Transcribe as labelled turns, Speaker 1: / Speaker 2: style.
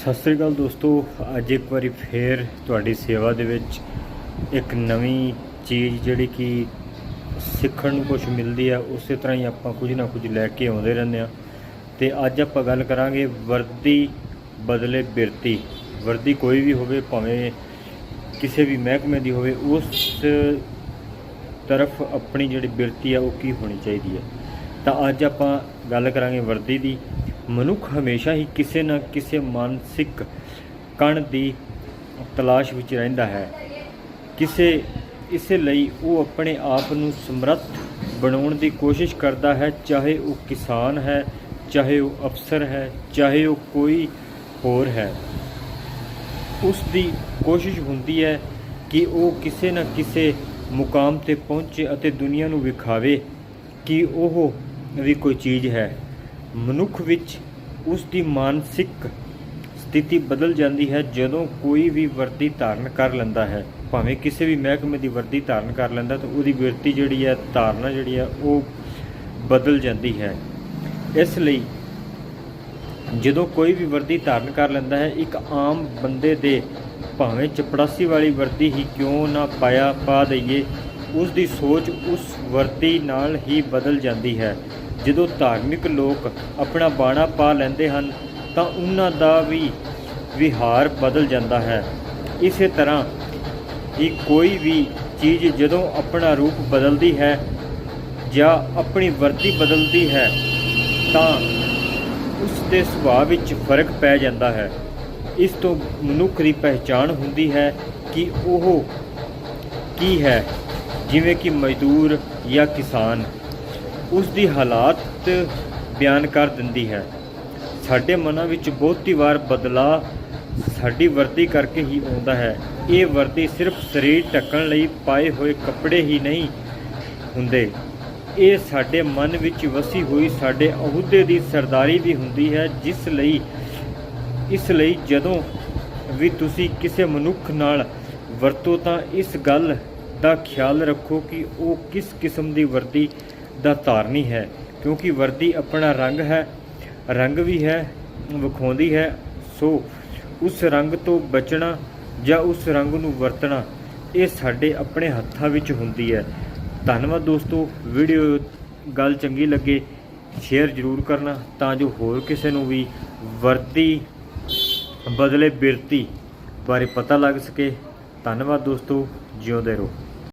Speaker 1: ਸਤਿ ਸ੍ਰੀ ਅਕਾਲ ਦੋਸਤੋ, ਅੱਜ ਇੱਕ ਵਾਰੀ ਫੇਰ ਤੁਹਾਡੀ ਸੇਵਾ ਦੇ ਵਿੱਚ ਇੱਕ ਨਵੀਂ ਚੀਜ਼ ਜਿਹੜੀ ਕਿ ਸਿੱਖਣ ਨੂੰ ਕੁਝ ਮਿਲਦੀ ਆ, ਉਸੇ ਤਰ੍ਹਾਂ ਹੀ ਆਪਾਂ ਕੁਝ ਨਾ ਕੁਝ ਲੈ ਕੇ ਆਉਂਦੇ ਰਹਿੰਦੇ ਆ। ਤੇ ਅੱਜ ਆਪਾਂ ਗੱਲ ਕਰਾਂਗੇ ਵਰਦੀ ਬਦਲੇ ਬਿਰਤੀ। ਵਰਦੀ ਕੋਈ ਵੀ ਹੋਵੇ, ਭਾਵੇਂ ਕਿਸੇ ਵੀ ਮਹਿਕਮੇ ਦੀ ਹੋਵੇ, ਉਸ ਤਰਫ ਆਪਣੀ ਜਿਹੜੀ ਬਿਰਤੀ ਆ, ਉਹ ਕੀ ਹੋਣੀ ਚਾਹੀਦੀ ਹੈ ਤਾਂ ਅੱਜ ਆਪਾਂ ਗੱਲ ਕਰਾਂਗੇ ਵਰਦੀ ਦੀ। ਮਨੁੱਖ ਹਮੇਸ਼ਾ ਹੀ ਕਿਸੇ ਨਾ ਕਿਸੇ ਮਾਨਸਿਕ ਕਣ ਦੀ ਤਲਾਸ਼ ਵਿੱਚ ਰਹਿੰਦਾ ਹੈ। ਕਿਸੇ, ਇਸੇ ਲਈ ਉਹ ਆਪਣੇ ਆਪ ਨੂੰ ਸਮਰੱਥ ਬਣਾਉਣ ਦੀ ਕੋਸ਼ਿਸ਼ ਕਰਦਾ ਹੈ, ਚਾਹੇ ਉਹ ਕਿਸਾਨ ਹੈ, ਚਾਹੇ ਉਹ ਅਫਸਰ ਹੈ, ਚਾਹੇ ਉਹ ਕੋਈ ਹੋਰ ਹੈ। ਉਸ ਦੀ ਕੋਸ਼ਿਸ਼ ਹੁੰਦੀ ਹੈ ਕਿ ਉਹ ਕਿਸੇ ਨਾ ਕਿਸੇ ਮੁਕਾਮ ਤੇ ਪਹੁੰਚੇ ਅਤੇ ਦੁਨੀਆ ਨੂੰ ਵਿਖਾਵੇ ਕਿ ਉਹ ਵੀ ਕੋਈ ਚੀਜ਼ ਹੈ। ਮਨੁੱਖ ਵਿੱਚ ਉਸ ਦੀ ਮਾਨਸਿਕ ਸਥਿਤੀ ਬਦਲ ਜਾਂਦੀ ਹੈ, ਜਦੋਂ ਕੋਈ ਵੀ ਵਰਦੀ ਧਾਰਨ ਕਰ ਲੈਂਦਾ ਹੈ। ਭਾਵੇਂ ਕਿਸੇ ਵੀ ਮਹਿਕਮੇ ਦੀ ਵਰਦੀ ਧਾਰਨ ਕਰ ਲੈਂਦਾ, ਤਾਂ ਉਹਦੀ ਬਿਰਤੀ ਜਿਹੜੀ ਹੈ, ਧਾਰਨਾ ਜਿਹੜੀ ਹੈ, ਉਹ ਬਦਲ ਜਾਂਦੀ ਹੈ। ਇਸ ਲਈ ਜਦੋਂ ਕੋਈ ਵੀ ਵਰਦੀ ਧਾਰਨ ਕਰ ਲੈਂਦਾ ਹੈ, ਇੱਕ ਆਮ ਬੰਦੇ ਦੇ ਭਾਵੇਂ ਚਪੜਾਸੀ ਵਾਲੀ ਵਰਦੀ ਹੀ ਕਿਉਂ ਨਾ ਪਾਇਆ ਪਾ ਦਈਏ ਉਸ ਦੀ ਸੋਚ ਉਸ ਵਰਦੀ ਨਾਲ ਹੀ ਬਦਲ ਜਾਂਦੀ ਹੈ। ਜਦੋਂ ਧਾਰਮਿਕ ਲੋਕ ਆਪਣਾ ਬਾਣਾ ਪਾ ਲੈਂਦੇ ਹਨ, ਤਾਂ ਉਹਨਾਂ ਦਾ ਵੀ ਵਿਹਾਰ ਬਦਲ ਜਾਂਦਾ ਹੈ। ਇਸੇ ਤਰ੍ਹਾਂ ਹੀ ਕੋਈ ਵੀ ਚੀਜ਼ ਜਦੋਂ ਆਪਣਾ ਰੂਪ ਬਦਲਦੀ ਹੈ ਜਾਂ ਆਪਣੀ ਵਰਦੀ ਬਦਲਦੀ ਹੈ, ਤਾਂ ਉਸ ਦੇ ਸੁਭਾਅ ਵਿੱਚ ਫ਼ਰਕ ਪੈ ਜਾਂਦਾ ਹੈ। ਇਸ ਤੋਂ ਮਨੁੱਖ ਦੀ ਪਹਿਚਾਣ ਹੁੰਦੀ ਹੈ ਕਿ ਉਹ ਕੀ ਹੈ, ਜਿਵੇਂ ਕਿ ਮਜ਼ਦੂਰ ਜਾਂ ਕਿਸਾਨ। ਉਸ ਦੀ ਹਾਲਾਤ ਬਿਆਨ ਕਰ ਦਿੰਦੀ ਹੈ। ਸਾਡੇ ਮਨਾਂ ਵਿੱਚ ਬਹੁਤੀ ਵਾਰ ਬਦਲਾ ਸਾਡੀ ਵਰਦੀ ਕਰਕੇ ਹੀ ਆਉਂਦਾ ਹੈ। ਇਹ ਵਰਦੀ ਸਿਰਫ ਸਰੀਰ ਢੱਕਣ ਲਈ ਪਾਏ ਹੋਏ ਕੱਪੜੇ ਹੀ ਨਹੀਂ ਹੁੰਦੇ। ਇਹ ਸਾਡੇ ਮਨ ਵਿੱਚ ਵਸੀ ਹੋਈ ਸਾਡੇ ਅਹੁਦੇ ਦੀ ਸਰਦਾਰੀ ਵੀ ਹੁੰਦੀ ਹੈ, ਜਿਸ ਲਈ, ਇਸ ਲਈ ਜਦੋਂ ਵੀ ਤੁਸੀਂ ਕਿਸੇ ਮਨੁੱਖ ਨਾਲ ਵਰਤੋ ਤਾਂ ਇਸ ਗੱਲ ਦਾ ਖਿਆਲ ਰੱਖੋ ਕਿ ਉਹ ਕਿਸ ਕਿਸਮ ਦੀ ਵਰਤੀ ਦਾ ਧਾਰਨੀ ਹੈ, ਕਿਉਂਕਿ ਵਰਦੀ ਆਪਣਾ ਰੰਗ ਹੈ, ਰੰਗ ਵੀ ਹੈ, ਵਿਖਾਉਂਦੀ ਹੈ, ਸੋ ਉਸ ਰੰਗ ਤੋਂ ਬਚਣਾ ਜਾਂ ਉਸ ਰੰਗ ਨੂੰ ਵਰਤਣਾ ਇਹ ਸਾਡੇ ਆਪਣੇ ਹੱਥਾਂ ਵਿੱਚ ਹੁੰਦੀ ਹੈ। ਧੰਨਵਾਦ ਦੋਸਤੋ, ਵੀਡੀਓ ਗੱਲ ਚੰਗੀ ਲੱਗੇ, ਸ਼ੇਅਰ ਜ਼ਰੂਰ ਕਰਨਾ, ਤਾਂ ਜੋ ਹੋਰ ਕਿਸੇ ਨੂੰ ਵੀ ਵਰਤੀ ਬਦਲੇ ਬਿਰਤੀ ਬਾਰੇ ਪਤਾ ਲੱਗ ਸਕੇ। ਧੰਨਵਾਦ ਦੋਸਤੋ, ਜਿਉਂਦੇ ਰਹੋ।